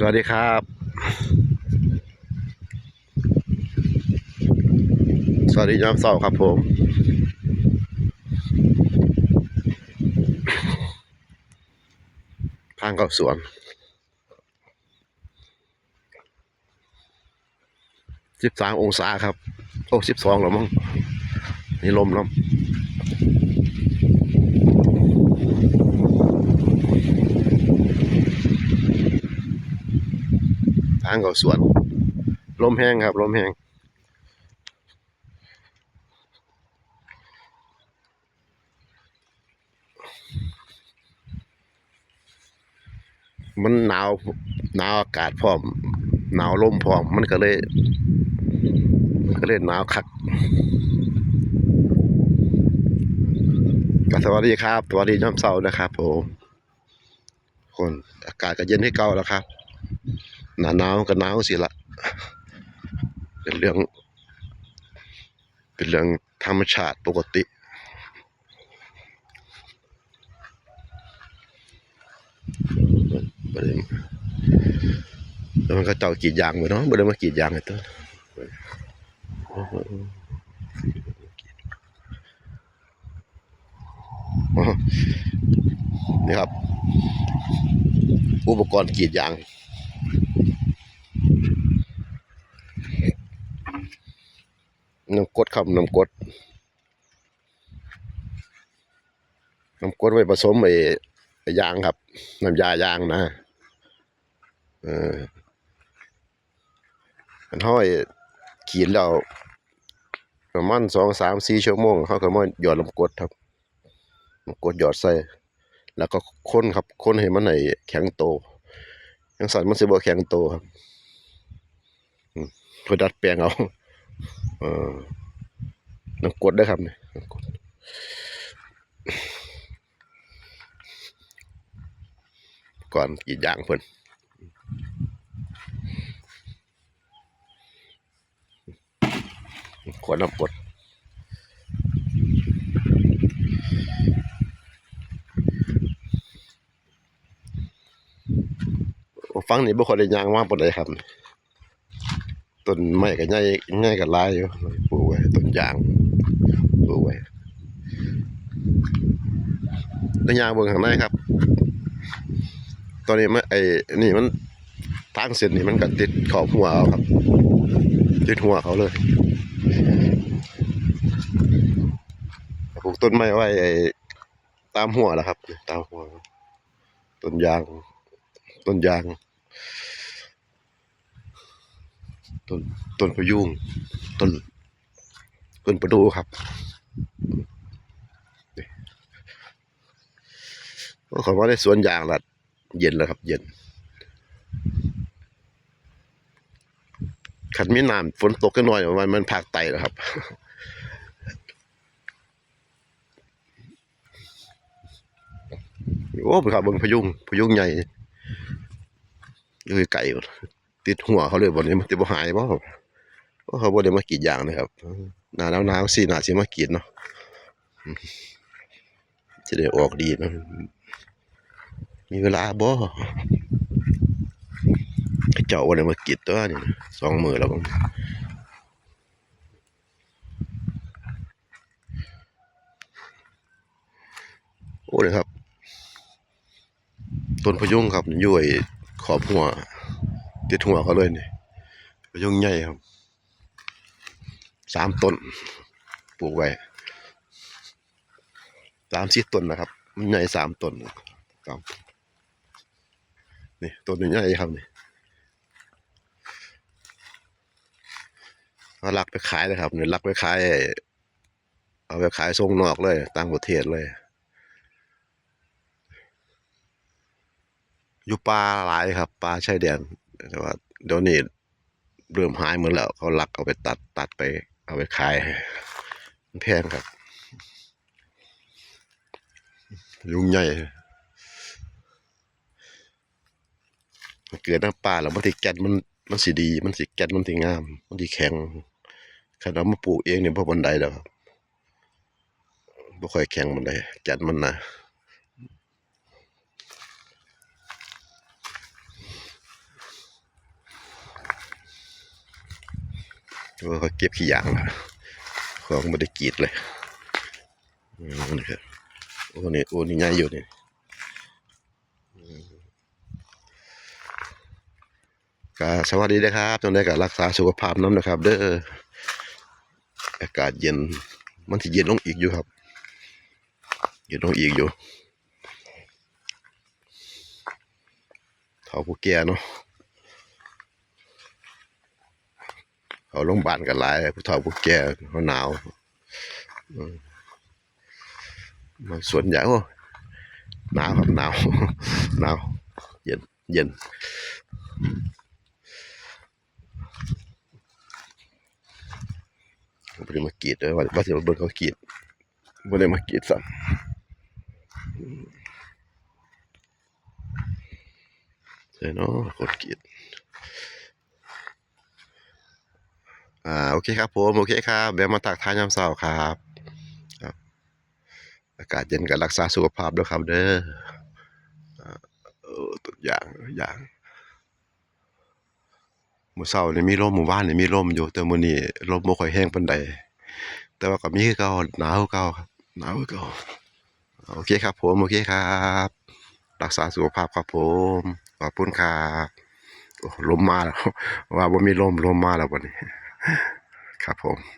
สวัสดีครับ สวัสดียามเสาร์ครับผม ทางเข้าสวน สิบสามองศาครับ โอ้สิบสองหรอมั้งนี่ลมแล้ว ทางเขาสวน ลมแห้งครับ ลมแห้งมันหนาวหนาวอากาศพร้อม หนาวลมพร้อม มันก็เลยก็เลยหนาวคักก็สวัสดีครับ สวัสดีน้ำเสานะครับผมคนอากาศก็เย็นให้เก่าแล้วครับ หนาหนาวก็หนาวสิละเป็นเรื่อง เป็นเรื่องธรรมชาติปกติบ่ได้แล้วมันก็เจ้ากรีดยางไปเนาะบ่ได้มากรีดยางไอ้ตัวนี่ครับ อุปกรณ์กรีดยาง น้ำกดครับน้ำกดน้ำกดไว้ผสมไอ้ยางครับน้ำยายางนะเออมันห้อยขีดแล้วประมาณสองสามสี่ชั่วโมงเขาก็มาหยอดลำกดครับลำกดหยอดใส่ แล้วก็ค้นครับค้นให้มันให้แข็งโตยังสั่นมันสิบ่แข็งโตครับอืมเพื่อดัดแปลงเอา ออน้ำกดได้ครับเนี่ยน้ำกดก่อนกรีดยางเพิ่นขวดน้ำกดฟังนี่บ่ค่อยได้ยางมาปานใดครับ ต้นไม้ก็ใหญ่ใหญ่ก็หลายอยู่ปลูกไว้ต้นยางปลูกไว้แล้วยางเบิ่งข้างในครับ ตอนนี้มันไอ้นี่มันทางเส้นนี่มันก็ติดขอบหัวเอาครับ ติดหัวเขาเลยปลูกต้นไม้ไว้ไอ้ตามหัวแหละครับ ตามหัว ต้นยาง ต้นยาง ต้นต้นพยุงต้นต้นประดูครับนี่โอ้เขาว่าได้สวนยางละเย็นแล้วครับ เย็นขันมีน้ำฝนตกกันหน่อยมันมันภาคไตแล้วครับโอ้ไปครับเบิ่งพยุงพยุงใหญ่อยู่ไก่ ติดหัวเขาเลยบ่นี้มันสิบ่หายบ่ครับโอ้เขาบ่ได้มากรีดยางนะครับหน้าหนาวๆสิน่าสิมากรีดเนาะจะได้ออกดีนะมีเวลาบ่เจ้าบ่ได้มากรีดตัวนี่สองมือแล้วบ่โอ้เลยครับ ต้นพยุงครับอยู่ไอ้ขอบหัว ติดหัวเขาเลยนี่พะยุงใหญ่ครับสามต้นปลูกไว้สามสี่ต้นนะครับ มันใหญ่สามต้นครับนี่ต้นนี้ใหญ่ครับนี่เอาลักไปขายเลยครับเนี่ยลักไปขาย เอาไปขายส่งนอกเลยต่างประเทศเลย อยู่ป่าหลายครับป่าชายแดน แต่ว่าเดี๋ยวนี้เริ่มหายหมดแล้ว เขาลักเอาไปตัดตัดไป เอาไปขายมันแพงครับ ยุงใหญ่เกิดน้ำป่าแล้วมันสิแก่นมันมันสิดี มันสิแก่นมันสิงาม มันสิแข็งขนาดมาปลูกเองเนี่ยพอบันไดแล้วครับบ่ค่อยแข็งบันไดแก่นมันนะ เขาเก็บขี้ยางนะของไม่ได้กีดเลยนี่ครับโอ้นี่โอ้นี่ใหญ่อยู่นี่ก็สวัสดีนะครับตรงนี้ก็รักษาสุขภาพน้ำนะครับ เด้ออากาศเย็นมันสิเย็นลงอีกอยู่ครับ เย็นลงอีกอยู่เท่าผู้แก่เนาะ เขาโรงพยาบาลกันหลายผู้เฒ่าผู้แก่เขาหนาวมมันส่วนใหญ่โอ้หนาวครับหนาวหนาวเย็นเย็นผมไม่ได้มากีดเลยว่าว่าจะมาเบิ่งเขากีดไม่ได้มากีดซ้ำใช่เนาะคนกีด อ่าโอเคครับผมโอเคครับเดี๋ยวมาตักทานยามเช้าครับอากาศเย็นก็รักษาสุขภาพด้วยครับเด้ออ่าเออตัวอย่างอย่างมื้อเช้านี่มีลมหมื้อวานนี่มีลมอยู่ แต่มื้อนี้ลมบ่ค่อยแรงปานใดแต่ว่าก็มีคือเก่าหนาวเก่าครับหนาวเก่าโอเคครับ ผมโอเคครับ รักษาสุขภาพครับผมขอบคุณครับลมมาแล้วว่าบ่มีลมลมมาแล้วบัดนี้ ครับผม